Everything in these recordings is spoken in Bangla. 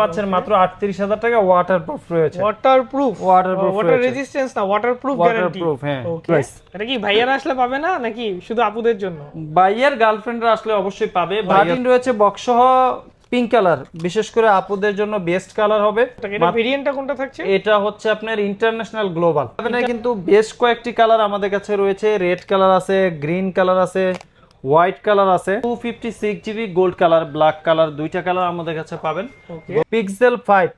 পাচ্ছেন মাত্র আটত্রিশ হাজার টাকা ওয়াটারপ্রুফ রয়েছে। Waterproof Waterproof water. রেজিস্ট্যান্স না ওয়াটারপ্রুফ গ্যারান্টি Waterproof, হ্যাঁ, এটা কি ভাইয়ারা আসলে পাবে না নাকি শুধু আপুদের জন্য? বাইয়ের গার্লফ্রেন্ডরা আসলে অবশ্যই পাবে। বাটিন রয়েছে বক্সহ পিঙ্ক কালার বিশেষ করে আপুদের জন্য বেস্ট কালার হবে। এটা ভেরিয়েন্টটা কোনটা থাকছে? এটা হচ্ছে আপনার ইন্টারন্যাশনাল গ্লোবাল কিন্তু বেশ কয়েকটি কালার আমাদের কাছে রয়েছে। রেড কালার আছে গ্রিন কালার আছে। হোয়াইট কালার আছে two fifty six GB gold colour black colour দুইটা কালার আমাদের কাছে পাবেন। পিক্সেল ফাইভ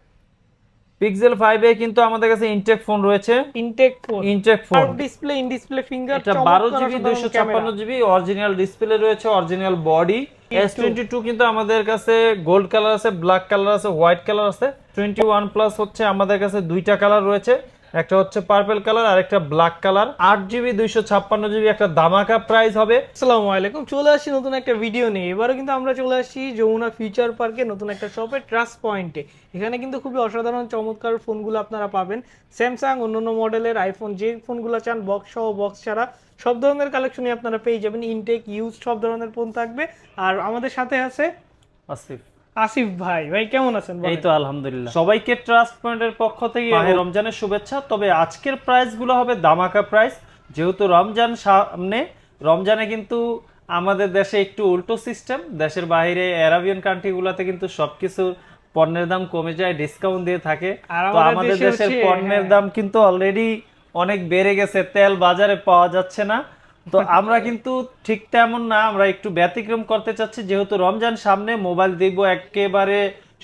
পিক্সেল ফাইভে কিন্তু আমাদের কাছে ইনটেক ফোন রয়েছে। Intact phone intact R phone display in display finger এটা বারো জিবি দুইশো ছাপ্পান্ন জিবি অরিজিনাল ডিসপ্লে রয়েছে original body S twenty two কিন্তু আমাদের কাছে গোল্ড কালার আছে ব্ল্যাক কালার আছে হোয়াইট কালার আছে। টোয়েন্টি ওয়ান প্লাস হচ্ছে আমাদের কাছে দুইটা কালার রয়েছে। একটা হচ্ছে পার্পল কালার আর একটা ব্ল্যাক কালার আট জিবি দুইশো ছাপ্পান্ন জিবি একটা দামাকা প্রাইস হবে। আসসালামু আলাইকুম। চলে আসছি নতুন একটা ভিডিও নিয়ে। এবারও কিন্তু আমরা চলে আসছি যমুনা ফিউচার পার্কে নতুন একটা শপে ট্রাস্ট পয়েন্টে এখানে কিন্তু খুবই অসাধারণ, চমৎকার ফোনগুলো আপনারা পাবেন। স্যামসাং অন্যান্য মডেলের আইফোন যে ফোনগুলো চান বক্স সহ বক্স ছাড়া, সব ধরনের কালেকশনই আপনারা পেয়ে যাবেন। ইনটেক ইউজ সব ধরনের ফোন থাকবে। আর আমাদের সাথে আছে আসিফ। আসিফ ভাই ভাই কেমন আছেন এই তো আলহামদুলিল্লাহ। সবাইকে ট্রাস্ট পয়েন্টের পক্ষ থেকে রমজানের শুভেচ্ছা। তবে আজকের প্রাইসগুলো হবে দামাকা প্রাইস যেহেতু রমজান সামনে রমজানে কিন্তু আমাদের দেশে একটু উল্টো সিস্টেম দেশের বাইরে অ্যারাবিয়ান কান্ট্রি গুলাতে কিন্তু সবকিছু পণ্যের দাম কমে যায় ডিসকাউন্ট দিয়ে থাকে। তো আমাদের আমাদের দেশে দেশের পণ্যের। দাম কিন্তু অলরেডি অনেক বেড়ে গেছে। তেল বাজারে পাওয়া যাচ্ছে না। তো আমরা কিন্তু ঠিক তেমন না আমরা একটু ব্যতিক্রম করতে চাচ্ছি। যেহেতু রমজান সামনে মোবাইল দিব একেবারে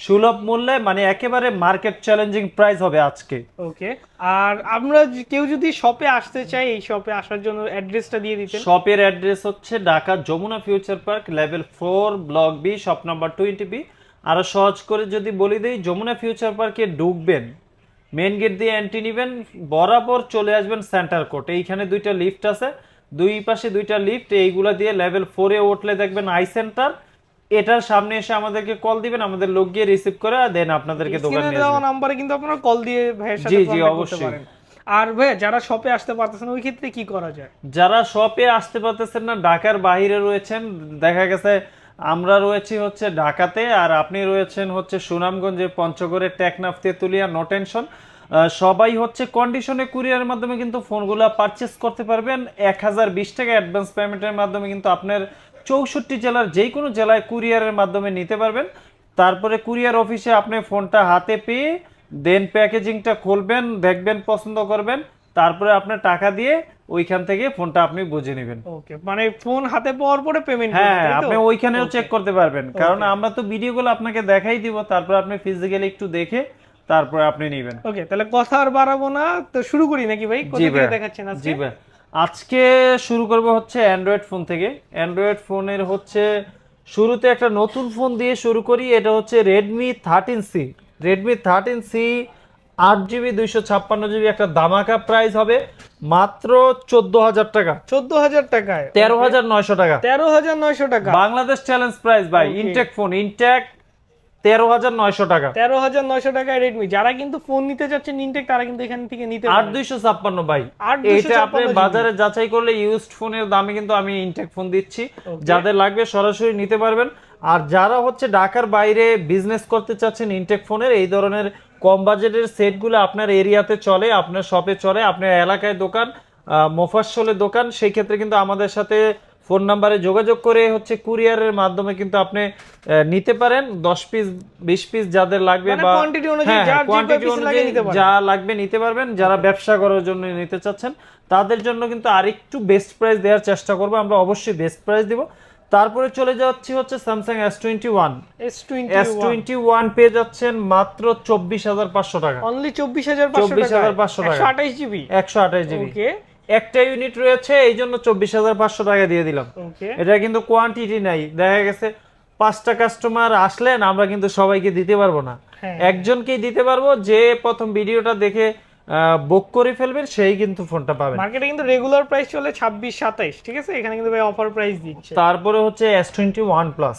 সুলভ মূল্যে মানে একেবারে মার্কেট চ্যালেঞ্জিং প্রাইস হবে আজকে। ওকে আর আমরা কেউ যদি শপে আসতে চায় এই শপে আসার জন্য অ্যাড্রেসটা দিয়ে দিতেন। শপের অ্যাড্রেস হচ্ছে Dhaka Jamuna Future Park level four block B shop number twenty B আরও সহজ করে যদি বলি দেই যমুনা ফিউচার পার্কে ঢুকবেন মেন গেট দিয়ে এন্ট্রি নেবেন বরাবর চলে আসবেন সেন্টার কোর্ট এইখানে দুইটা লিফট আছে। দুই পাশে দুইটা লিফট এইগুলা দিয়ে লেভেল ফোরে উঠলে দেখবেন আই সেন্টার এটার সামনে এসে আমাদেরকে কল দিবেন আমাদের লোক গিয়ে রিসিভ করে দেন আপনাদেরকে দোকান নিয়ে নাম্বারে কিন্তু আপনারা কল দিয়ে ভাইয়ের সাথে জি, জি, অবশ্যই। আর ভাইয়া যারা শপে আসতে পারতেছেন ওই ক্ষেত্রে কি করা যায়? যারা শপে আসতে পারতেছেন না ঢাকার বাইরে রয়েছেন দেখা গেছে আমরা রয়েছি হচ্ছে ঢাকাতে আর আপনি রয়েছেন হচ্ছে সুনামগঞ্জে পঞ্চগড়ে টেকনাফ তেতুলিয়া নো টেনশন সবাই হচ্ছে কন্ডিশনে কুরিয়ারের মাধ্যমে কিন্তু ফোনগুলো পারচেস করতে পারবেন। এক হাজার বিশ টাকা অ্যাডভান্স পেমেন্টের মাধ্যমে কিন্তু আপনার চৌষট্টি জেলার যে কোনো জেলায় কুরিয়ারের মাধ্যমে নিতে পারবেন। তারপরে কুরিয়ার অফিসে আপনি ফোনটা হাতে পেয়ে দেন প্যাকেজিংটা খুলবেন দেখবেন পছন্দ করবেন। তারপরে আপনার টাকা দিয়ে ওইখান থেকে ফোনটা আপনি বুঝে নেবেন। ওকে মানে ফোন হাতে পাওয়ার পরে পেমেন্ট হ্যাঁ আপনি ওইখানেও চেক করতে পারবেন। কারণ আমরা তো ভিডিওগুলো আপনাকে দেখাই দিব তারপর আপনি ফিজিক্যালি একটু দেখে তারপরে আপনি নেবেন। ওকে তাহলে কথা আর বাড়াবো না। তো শুরু করি নাকি ভাই? কোথা থেকে দেখাচ্ছেন আজকে? জি ভাই। আজকে শুরু করব হচ্ছে অ্যান্ড্রয়েড ফোন থেকে। অ্যান্ড্রয়েড ফোনের হচ্ছে শুরুতে একটা নতুন ফোন দিয়ে শুরু করি। এটা হচ্ছে Redmi thirteen C Redmi thirteen C আট জিবি দুইশো ছাপ্পান্ন জিবি একটা দামাকা প্রাইস হবে। মাত্র চোদ্দ হাজার টাকা। চোদ্দ হাজার টাকায়? তেরো হাজার নয়শো টাকা। তেরো হাজার নয়শো টাকা। বাংলাদেশ চ্যালেঞ্জ প্রাইস ভাই. ইনটেক ফোন ইনটেক তেরো হাজার নয়শো টাকা। তেরো হাজার নয়শো টাকায় রেডমি যারা কিন্তু ফোন নিতে চাচ্ছেন ইনটেক তারা কিন্তু এখান থেকে নিতে আট দুইশো ছাপ্পান্ন ভাই। এটা আপনি বাজারে যাচাই করলে ইউজড ফোনের দামে কিন্তু আমি ইনটেক ফোন দিচ্ছি। যাদের লাগবে সরাসরি নিতে পারবেন। আর যারা হচ্ছে ঢাকার বাইরে বিজনেস করতে চাচ্ছেন ইনটেক ফোনের এই ধরনের কম বাজেটের সেটগুলো আপনার এরিয়াতে চলে আপনার শপে চলে আপনার এলাকায় দোকান আহ, মোফাসলে দোকান সেই ক্ষেত্রে কিন্তু আমাদের সাথে ফোন নাম্বারে যোগাযোগ করে হচ্ছে কুরিয়ারের মাধ্যমে কিন্তু আপনি নিতে পারেন। দশ পিস বিশ পিস যাদের লাগবে মানে বা অনুযায়ী হ্যাঁ, যার যে লাগবে নিতে পারবেন। যারা ব্যবসা করার জন্য নিতে চাচ্ছেন তাদের জন্য কিন্তু আরেকটু বেস্ট প্রাইস দেওয়ার চেষ্টা করব। আমরা অবশ্যই বেস্ট প্রাইস দিব। তারপরে চলে যাচ্ছি হচ্ছে Samsung S twenty one S twenty S twenty one পেয়ে যাচ্ছেন মাত্র চব্বিশ হাজার পাঁচশো টাকা। অনলি চব্বিশ হাজার চব্বিশ হাজার পাঁচশো টাকা। আঠাশ জিবি একশো আঠাশ জিবি একটা ইউনিট রয়েছে এই জন্য চব্বিশ হাজার পাঁচশো টাকা দিয়ে দিলাম। এটা কিন্তু কোয়ান্টিটি নাই। দেখা গেছে পাঁচটা কাস্টমার আসলেন আমরা কিন্তু সবাইকে দিতে পারব না। হ্যাঁ। একজনকেই দিতে পারব যে প্রথম ভিডিওটা দেখে বুক করে ফেলবেন সেই কিন্তু ফোনটা পাবেন। মার্কেটে কিন্তু রেগুলার প্রাইস চলে ছাব্বিশ সাতাইশ ঠিক আছে? এখানে কিন্তু ভাই অফার প্রাইস দিচ্ছে। তারপরে হচ্ছে S twenty one plus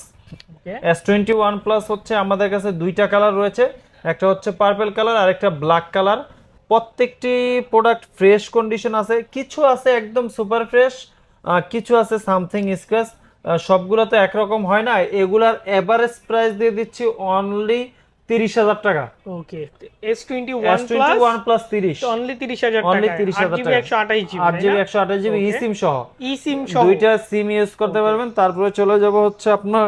S twenty one plus হচ্ছে আমাদের কাছে দুইটা কালার রয়েছে একটা হচ্ছে পার্পেল কালার আর একটা ব্ল্যাক কালার প্রত্যেকটি প্রোডাক্ট ফ্রেশ কন্ডিশন আছে। কিছু আছে একদম সুপার ফ্রেশ কিছু আছে সামথিং স্ক্র্যাচ সবগুলো তো একরকম হয় না। এগুলার এভারেজ প্রাইস দিয়ে দিচ্ছি অনলি তিরিশ হাজার টাকা। Okay S twenty one twenty one plus তিরিশ। অনলি তিরিশ হাজার টাকা 30,000 আট টাকা। একশো আঠাশ জিবি আট জিবি একশো আঠাশ জিবি ই সিম সহ। ই সিম সহ। দুইটা সিম ইউজ করতে পারবেন। তারপরে চলে যাব হচ্ছে আপনার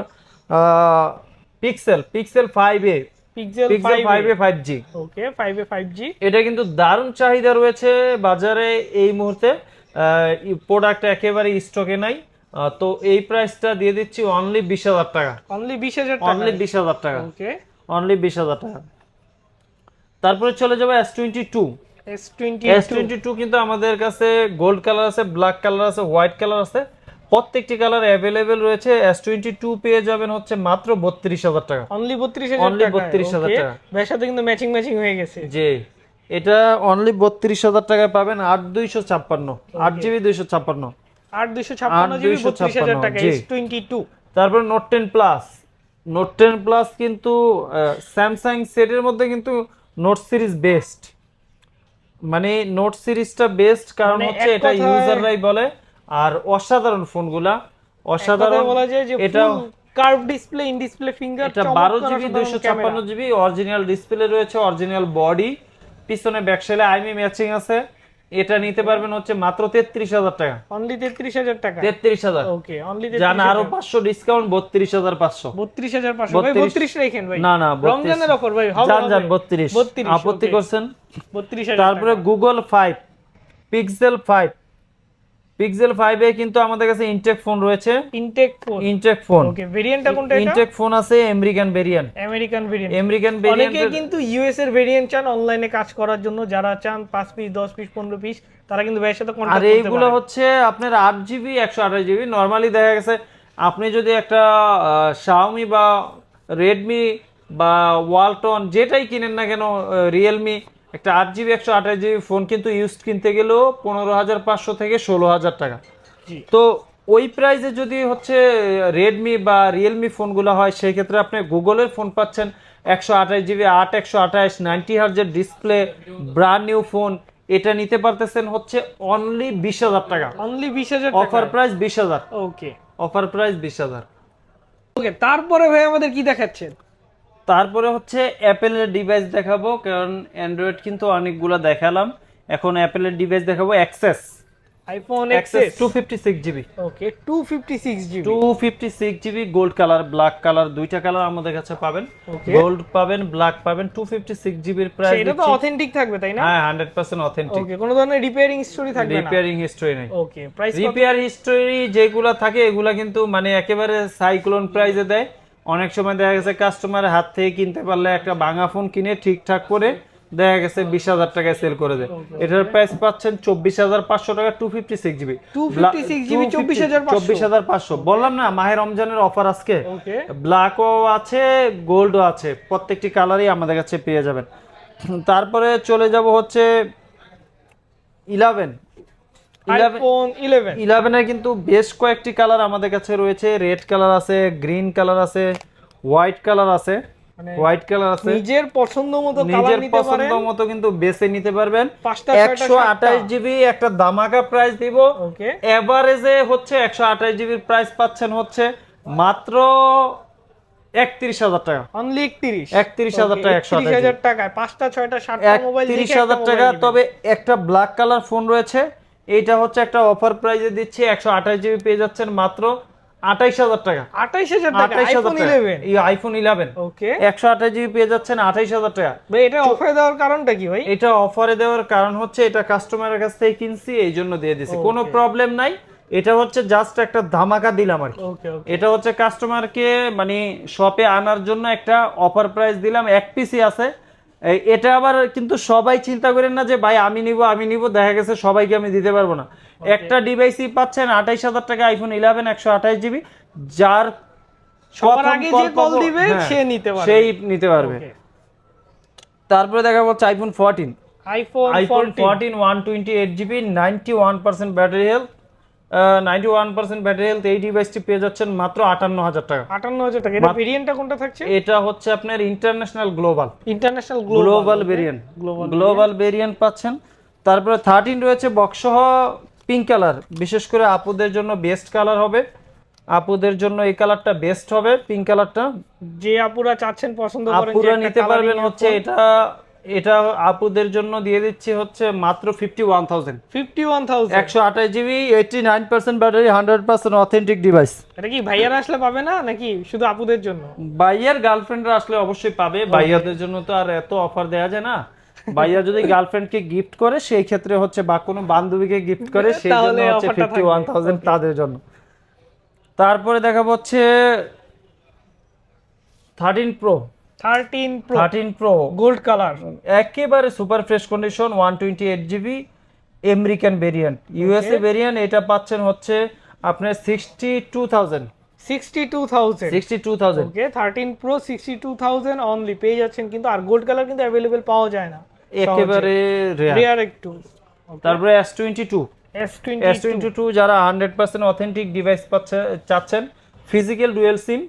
Pixel Pixel five A Pixel Pixel five A five okay five A five এটা কিন্তু দারুণ চাহিদা রয়েছে বাজারে এই মুহূর্তে। প্রোডাক্ট একেবারে স্টকে নাই। তো এই প্রাইসটা দিয়ে দিচ্ছি অনলি বিশ হাজার টাকা। অনলি টাকা। অনলি টাকা। ওকে অনলি বিশ হাজার টাকা। তারপরে চলে যাবে S twenty two S twenty S twenty two কিন্তু আমাদের কাছে গোল্ড কালার আছে ব্ল্যাক কালার আছে হোয়াইট কালার আছে। প্রত্যেকটি কালার অ্যাভেলেবেল রয়েছে এস টোয়েন্টি টু পেয়ে যাবেন হচ্ছে মাত্র বত্রিশ হাজার টাকা। অনলি বত্রিশ হাজার Only টাকা 32,000 টাকা। বেশ সাথে কিন্তু ম্যাচিং ম্যাচিং হয়ে গেছে। যে এটা অনলি বত্রিশ হাজার টাকায় পাবেন আট দুইশো ছাপ্পান্ন আট জিবি দুইশো ছাপ্পান্ন। আট দুইশো ছাপ্পান্ন জিবি 256 বত্রিশ হাজার টাকা এস টোয়েন্টি টু তারপর Note ten plus Note ten plus কিন্তু স্যামসাং সেটের মধ্যে কিন্তু নোট সিরিজ বেস্ট মানে নোট সিরিজটা বেস্ট কারণ মানে হচ্ছে এটা ইউজাররাই বলে। আর অসাধারণ ফোনগুলা। অসাধারণ বলা যায় যে এটা curve display in display finger এটা বারো জিবি দুইশো ছাপ্পান্ন জিবি অরিজিনাল ডিসপ্লে রয়েছে অরিজিনাল বডি পিছনে ব্যাকসাইলে আইমি ম্যাচিং আছে। এটা নিতে পারবেন হচ্ছে মাত্র তেত্রিশ হাজার টাকা। অনলি তেত্রিশ হাজার টাকা? তেত্রিশ হাজার। ওকে অনলি জান আরও পাঁচশো ডিসকাউন্ট বত্রিশ হাজার পাঁচশো। বত্রিশ হাজার পাঁচশো। ভাই 32 বত্রিশ রেখেন ভাই। না না রমজানের অফার ভাই যান বত্রিশ। 32, আপত্তি. করছেন? বত্রিশ হাজার তারপরে Google five Pixel five Pixel ফাইভে কিন্তু আমাদের কাছে ইনটেক ফোন রয়েছে। Intact phone intact phone okay ভেরিয়েন্টটা কোনটা এটা? ইনটেক ফোন আছে American variant American variant American variant অনেকে কিন্তু ইউএস এর ভেরিয়েন্ট চান অনলাইনে কাজ করার জন্য। যারা চান পাঁচ পিস দশ পিস পনেরো পিস তারা কিন্তু ভাইয়ের সাথে আর কন্ট্যাক্ট করতে এইগুলো হচ্ছে আপনার আট জিবি একশো আঠাশ জিবি নর্মালি দেখা গেছে আপনি যদি একটা শাওমি বা রেডমি বা ওয়ালটন যেটাই কিনেন না কেন রিয়েলমি একটা আট জিবি একশো আঠাশ জিবি ফোন কিন্তু ইউজ কিনতে গেলেও পনেরো হাজার পাঁচশো থেকে ষোলো হাজার টাকা। তো ওই প্রাইসে যদি হচ্ছে রেডমি বা রিয়েলমি ফোনগুলো হয় সেই ক্ষেত্রে আপনি গুগলের ফোন পাচ্ছেন একশো আঠাশ জিবি আট একশো আঠাশ নাইনটি হার্জের ডিসপ্লে ব্র্যান্ড নিউ ফোন এটা নিতে পারতেছেন হচ্ছে অনলি বিশ হাজার টাকা। অনলি বিশ হাজার অফার প্রাইস বিশ হাজার। ওকে অফার প্রাইস বিশ হাজার। ওকে তারপরে ভাই আমাদের কি দেখাচ্ছেন? তারপরে হচ্ছে অ্যাপেলের ডিভাইস দেখাবো কারণ অ্যান্ড্রয়েড কিন্তু অনেকগুলো দেখালাম। এখন অ্যাপেলের ডিভাইস দেখাবো XS iPhone XS two fifty six GB okay two fifty six GB two fifty six GB gold colour black colour দুইটা কালার আমাদের কাছে পাবেন। গোল্ড পাবেন ব্ল্যাক পাবেন টু ফিফটি সিক্স জিবির প্রাইস এটা তো অথেন্টিক থাকবে তাই না? হ্যাঁ হান্ড্রেড পার্সেন্ট অথেন্টিক ওকে কোনো ধরনের রিপেয়ারিং স্টোরি থাকবে না। রিপেয়ারিং হিস্ট্রি নেই। ওকে প্রাইস রিপেয়ার হিস্টোরি যেগুলো থাকে এগুলা কিন্তু মানে একেবারে সাইক্লোন প্রাইসে দেয়। অনেক সময় দেখা গেছে কাস্টমারের হাত থেকে কিনতে পারলে একটা ভাঙা ফোন কিনে ঠিকঠাক করে দেখা গেছে বিশ হাজার টাকায় সেল করে দেয়। এটার প্রাইস পাচ্ছেন চব্বিশ হাজার পাঁচশো টাকা two fifty six GB 256 GB, 24,500 চব্বিশ হাজার পাঁচশো। বললাম না মাহের রমজানের অফার আজকে। ব্ল্যাকও আছে গোল্ডও আছে। প্রত্যেকটি কালারই আমাদের কাছে পেয়ে যাবেন। তারপরে চলে যাব হচ্ছে ইলেভেন আইফোন কিন্তু বেশ কয়েকটি কালার আমাদের কাছে রয়েছে। রেড কালার আছে গ্রিন কালার আছে হোয়াইট কালার আছে। মানে হোয়াইট কালার আছে। নিজের পছন্দ মতো নিজের পছন্দ মতো কিন্তু বেছে নিতে পারবেন। একশো আঠাশ জিবি একটা দামাকা প্রাইস দিব। এভারেজে হচ্ছে একশো আঠাশ জিবির প্রাইস পাচ্ছেন হচ্ছে মাত্র একত্রিশ হাজার টাকা। অনলি 31 31,000 টাকা, 128 হাজার টাকায় পাঁচটা ছয়টা সাতটা মোবাইল একত্রিশ হাজার টাকা তবে একটা ব্ল্যাক কালার ফোন রয়েছে। এইটা হচ্ছে একটা অফার প্রাইজে দিচ্ছি একশো আঠাশ জিবি পেয়ে যাচ্ছেন মাত্র আঠাইশ হাজার টাকা। আঠাইশ হাজার টাকা? আঠাইশ হাজার আইফোন ইলেভেন এই আইফোন ইলেভেন ওকে একশো আঠাশ জিবি পেয়ে যাচ্ছেন আঠাইশ হাজার টাকা। ভাই এটা অফারে দেওয়ার কারণটা কি ভাই? এটা অফারে দেওয়ার কারণ হচ্ছে এটা কাস্টমারের কাছ থেকে কিনছি এই জন্য দিয়ে দিছি। কোনো প্রবলেম নাই। এটা হচ্ছে জাস্ট একটা ধামাকা দিলাম আর কি। এটা হচ্ছে কাস্টমারকে মানে শপে আনার জন্য একটা অফার প্রাইস দিলাম। এক পিসি আছে। এটা আবার কিন্তু সবাই চিন্তা করেন না যে ভাই আমি নিব আমি নিব দেখা গেছে সবাইকে আমি দিতে পারব না। একটা ডিভাইসই পাচ্ছেন আঠাইশ হাজার টাকা আইফোন ইলেভেন একশো আঠাইশ জিবি যার সবার আগে যে কল দিবে সে নিতে পারবে। সেই নিতে পারবে। তারপরে দেখা যাচ্ছে iPhone fourteen iPhone iPhone fourteen one twenty eight GB ninety one percent battery health ninety one percent battery health এই ডিভাইসটি পেয়ে যাচ্ছেন মাত্র আটান্ন হাজার টাকা। আটান্ন হাজার টাকা। এটা ভেরিয়েন্টটা কোনটা থাকছে? এটা হচ্ছে আপনার international global international global variant global variant পাচ্ছেন। তারপরে থার্টিন রয়েছে বক্সসহ পিঙ্ক কালার বিশেষ করে আপুদের জন্য বেস্ট কালার হবে। আপুদের জন্য এই কালারটা বেস্ট হবে পিঙ্ক কালারটা যে আপুরা চাচ্ছেন পছন্দ করেন আপুরা নিতে পারবেন হচ্ছে এটা এটা আপুদের জন্য দিয়ে দিচ্ছি হচ্ছে মাত্র ফিফটি ওয়ান থাউজেন্ড 51000 একশো আঠাশ GB eighty nine percent battery hundred percent authentic device এটা কি ভাইয়ারা আসলে পাবে না নাকি শুধু আপুদের জন্য? বাইয়ের গার্লফ্রেন্ডরা আসলে অবশ্যই পাবে। বাইয়াদের জন্য তো আর এত অফার দেওয়া যায় না। বাইয়া যদি গার্লফ্রেন্ডকে গিফট করে সেই ক্ষেত্রে হচ্ছে বা কোনো বান্ধবীকে গিফট করে সেই জন্য হচ্ছে ফিফটি ওয়ান থাউজেন্ড তাদের জন্য। তারপরে দেখা হচ্ছে thirteen Pro thirteen Pro thirteen gold colour একেবারে super fresh condition one American variant USA variant এটা পাচ্ছেন হচ্ছে আপনার sixty two thousand sixty two thousand sixty two thousand okay thirteen Pro sixty two thousand only পেয়ে যাচ্ছেন কিন্তু আর গোল্ড কালার কিন্তু অ্যাভেলেবেল পাওয়া যায় না। একেবারে রেয়ার একটু। তারপরে S twenty two S twenty two যারা হান্ড্রেড পার্সেন্ট অথেন্টিক ডিভাইস পাচ্ছে চাচ্ছেন ফিজিক্যাল ডুয়েল সিম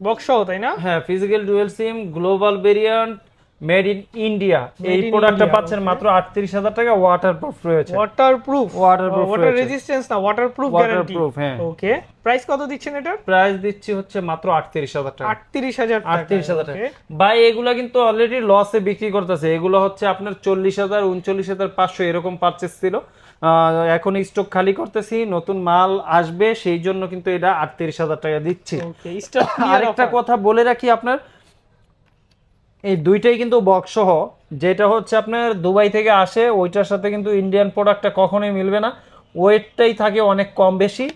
বক্স তাই না? হ্যাঁ physical dual SIM global variant made in India এই প্রোডাক্টটা পাচ্ছেন মাত্র আটত্রিশ হাজার টাকা ওয়াটারপ্রুফ রয়েছে। ওয়াটারপ্রুফ Waterproof ওয়াটার রেজিস্ট্যান্স না ওয়াটারপ্রুফ গ্যারান্টি হ্যাঁ। ওকে প্রাইস কত দিচ্ছেন এটা? প্রাইস দিচ্ছি হচ্ছে মাত্র আটত্রিশ হাজার টাকা। 38000 টাকা আটত্রিশ হাজার টাকা। okay? ভাই এগুলা কিন্তু অলরেডি লসে বিক্রি করতেছে। এগুলো হচ্ছে আপনার চল্লিশ হাজার উনচল্লিশ হাজার পাঁচশো এরকম পারচেস ছিল। এখন স্টক খালি করতেছি নতুন মাল আসবে সেই জন্য কিন্তু এটা আটত্রিশ হাজার টাকা দিচ্ছি। আরেকটা কথা বলে রাখি আপনার এই দুইটাই কিন্তু বক্স সহ যেটা হচ্ছে আপনার দুবাই থেকে আসে ওইটার সাথে কিন্তু ইন্ডিয়ান প্রোডাক্টটা কখনোই মিলবে না। ওয়েটটাই থাকে অনেক কম বেশি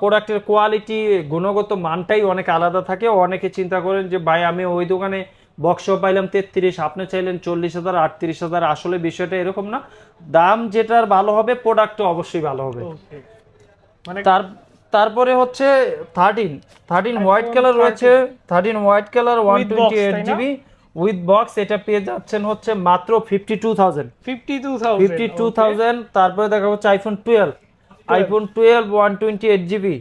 প্রোডাক্টের কোয়ালিটি গুণগত মানটাই অনেক আলাদা থাকে। অনেকে চিন্তা করেন যে ভাই আমি ওই দোকানে বক্স পাইলাম তেত্রিশ আপনি চাইলেন চল্লিশ হাজার আটত্রিশ হাজার আসলে বিষয়টা এরকম না। দাম যেটার ভালো হবে প্রোডাক্টও অবশ্যই ভালো হবে। মানে তার তারপরে হচ্ছে থার্টিন থার্টিন হোয়াইট কালার রয়েছে thirteen white colour one twenty eight GB with box এটা পেয়ে যাচ্ছেন হচ্ছে মাত্র fifty two thousand 52000 fifty two thousand তারপরে দেখা হচ্ছে iPhone twelve iPhone twelve one twenty eight GB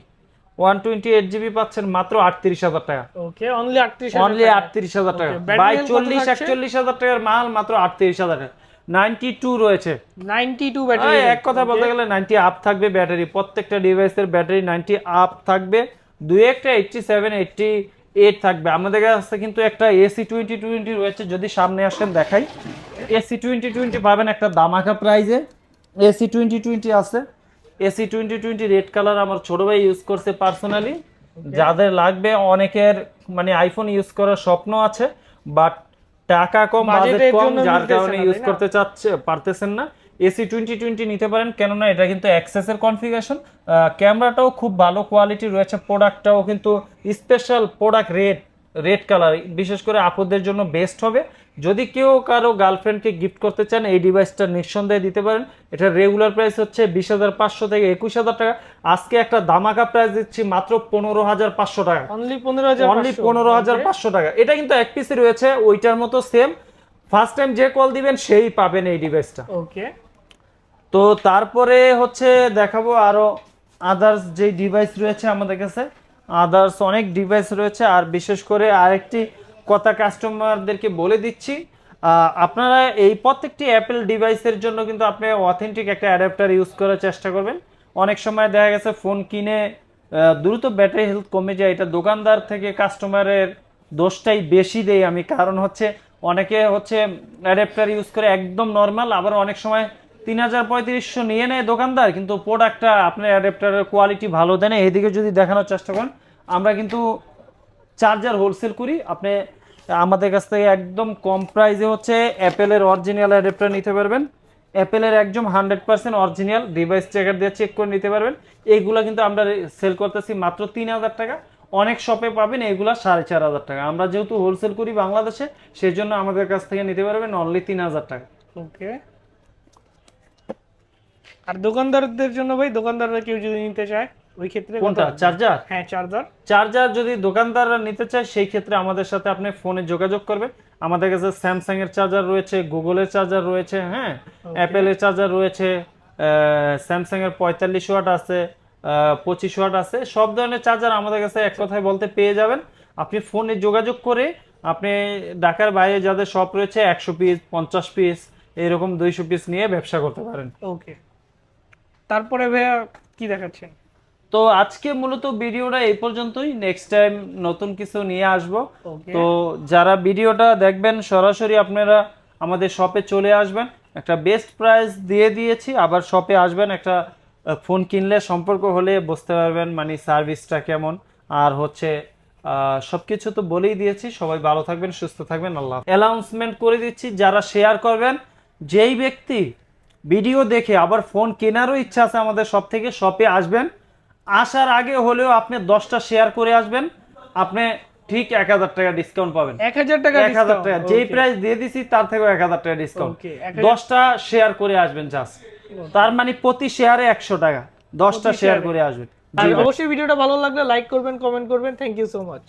one twenty eight GB পাচ্ছেন মাত্র আটত্রিশ হাজার টাকা। ওকে অনলি 38000 অনলি আটত্রিশ হাজার টাকা। বাই চল্লিশ একচল্লিশ হাজার টাকার মাল মাত্র আটত্রিশ হাজার টাকা। নাইনটি টু রয়েছে। 92 ব্যাটারি এক কথা বলতে গেলে নাইনটি আপ থাকবে ব্যাটারি প্রত্যেকটা ডিভাইসের ব্যাটারি নাইনটি আপ থাকবে। দুই একটা এইটটি সেভেন এইটটি এইট থাকবে। আমাদের কাছে কিন্তু একটা এসি টোয়েন্টি টোয়েন্টি রয়েছে। যদি সামনে আসেন দেখাই। এসি টোয়েন্টি টোয়েন্টি পাবেন একটা দামাকা প্রাইজে এসি টোয়েন্টি টোয়েন্টি আছে। AC twenty twenty red colour আমার ছোট ভাই ইউজ করছে পার্সোনালি যাদের লাগবে অনেকের মানে আইফোন ইউজ করার স্বপ্ন আছে বাট টাকা কম বাজেট কম যার কারণে ইউজ করতে চাচ্ছে পারতেছেন না। এসি টোয়েন্টি টোয়েন্টি নিতে পারেন কেননা এটা কিন্তু অ্যাক্সেসের কনফিগারেশন ক্যামেরাটাও খুব ভালো কোয়ালিটি রয়েছে প্রোডাক্টটাও কিন্তু special product red red colour বিশেষ করে আপুদের জন্য বেস্ট হবে। যদি কেউ কারও গার্লফ্রেন্ডকে গিফট করতে চান এই ডিভাইসটা নিঃসন্দেহে দিতে পারেন। এটা রেগুলার প্রাইস হচ্ছে বিশ হাজার পাঁচশো থেকে একুশ হাজার টাকা। আজকে একটা দামাকা প্রাইস দিচ্ছি মাত্র পনেরো হাজার পাঁচশো টাকা। অনলি 15000 অনলি পনেরো হাজার পাঁচশো টাকা। এটা কিন্তু এক পিসি রয়েছে ওইটার মতো সেম ফার্স্ট টাইম যে কল দিবেন সেই পাবেন এই ডিভাইসটা ওকে তো তারপরে হচ্ছে দেখাবো আরও আদার্স যে ডিভাইস রয়েছে আমাদের কাছে। আদার্স অনেক ডিভাইস রয়েছে আর বিশেষ করে আরেকটি কথা কাস্টমারদেরকে বলে দিচ্ছি। আপনারা এই প্রত্যেকটি অ্যাপেল ডিভাইসের জন্য কিন্তু আপনি অথেন্টিক একটা অ্যাডাপ্টার ইউজ করার চেষ্টা করবেন। অনেক সময় দেখা গেছে ফোন কিনে দ্রুত ব্যাটারি হেলথ কমে যায়। এটা দোকানদার থেকে কাস্টমারের দোষটাই বেশি দেই আমি কারণ হচ্ছে অনেকে হচ্ছে অ্যাডাপ্টার ইউজ করে একদম নর্মাল আবার অনেক সময় তিন হাজার পঁয়ত্রিশশো নিয়ে নেয় দোকানদার, কিন্তু প্রোডাক্টটা আপনার অ্যাডাপ্টারের কোয়ালিটি ভালো দেয় না। এদিকে যদি দেখানোর চেষ্টা করেন, আমরা কিন্তু চার্জার হোলসেল করি। আপনি আমাদের কাছ থেকে একদম কম প্রাইসে হচ্ছে অ্যাপেলের অরিজিনাল অ্যাডাপ্টার নিতে পারবেন। অ্যাপেলের একদম hundred percent original device checker দিয়ে চেক করে নিতে পারবেন। এইগুলো কিন্তু আমরা সেল করতেছি মাত্র তিন হাজার টাকা। অনেক শপে পাবেন এইগুলো সাড়ে চার হাজার টাকা। আমরা যেহেতু হোলসেল করি বাংলাদেশে সেই জন্য আমাদের কাছ থেকে নিতে পারবেন অনলি তিন হাজার টাকা। ওকে আর দোকানদারদের জন্য ভাই, দোকানদাররা কেউ যদি নিতে চায়? ওই ক্ষেত্রে কোনটা? চার্জার? হ্যাঁ চার্জার। চার্জার যদি দোকানদাররা নিতে চায় সেই ক্ষেত্রে আমাদের সাথে আপনি ফোনে যোগাযোগ করবেন। আমাদের কাছে স্যামসাং এর চার্জার রয়েছে গুগলের চার্জার রয়েছে হ্যাঁ? অ্যাপেলের চার্জার রয়েছে স্যামসাং এর পঁয়তাল্লিশ ওয়াট আছে পঁচিশ ওয়াট আছে সব ধরনের চার্জার আমাদের কাছে এক কথায় বলতে পেয়ে যাবেন। আপনি ফোনে যোগাযোগ করে আপনি ঢাকার বাইরে যাদের শপ রয়েছে একশো পিস পঞ্চাশ পিস এরকম দুইশো পিস নিয়ে ব্যবসা করতে পারেন। ওকে তারপরে ভাইয়া কি দেখাচ্ছেন? তো আজকে মূলত ভিডিওটা এই পর্যন্তই। নেক্সট টাইম নতুন কিছু নিয়ে আসব। তো যারা ভিডিওটা দেখবেন সরাসরি আপনারা আমাদের শপে চলে আসবেন। একটা বেস্ট প্রাইস দিয়ে দিয়েছি আবার শপে আসবেন একটা ফোন কিনলে সম্পর্ক হলে বুঝতে পারবেন মানে সার্ভিসটা কেমন। আর হচ্ছে সব কিছু তো বলেই দিয়েছি। সবাই ভালো থাকবেন সুস্থ থাকবেন আল্লাহ অ্যানাউন্সমেন্ট করে দিচ্ছি যারা শেয়ার করবেন যেই ব্যক্তি ভিডিও দেখে আবার ফোন কেনারও ইচ্ছা আছে আমাদের সব থেকে শপে আসবেন আসার আগে হলেও আপনি দশটা শেয়ার করে আসবেন আপনি ঠিক এক হাজার টাকা ডিসকাউন্ট পাবেন। এক হাজার টাকা এক হাজার টাকা। যেই প্রাইস দিয়ে দিছি তার থেকেও এক হাজার টাকা ডিসকাউন্ট দশটা শেয়ার করে আসবেন জাস্ট তার মানে প্রতি শেয়ারে একশো টাকা। দশটা শেয়ার করে আসবেন। আর অবশ্যই ভিডিওটা ভালো লাগলে লাইক করবেন কমেন্ট করবেন। Thank you so much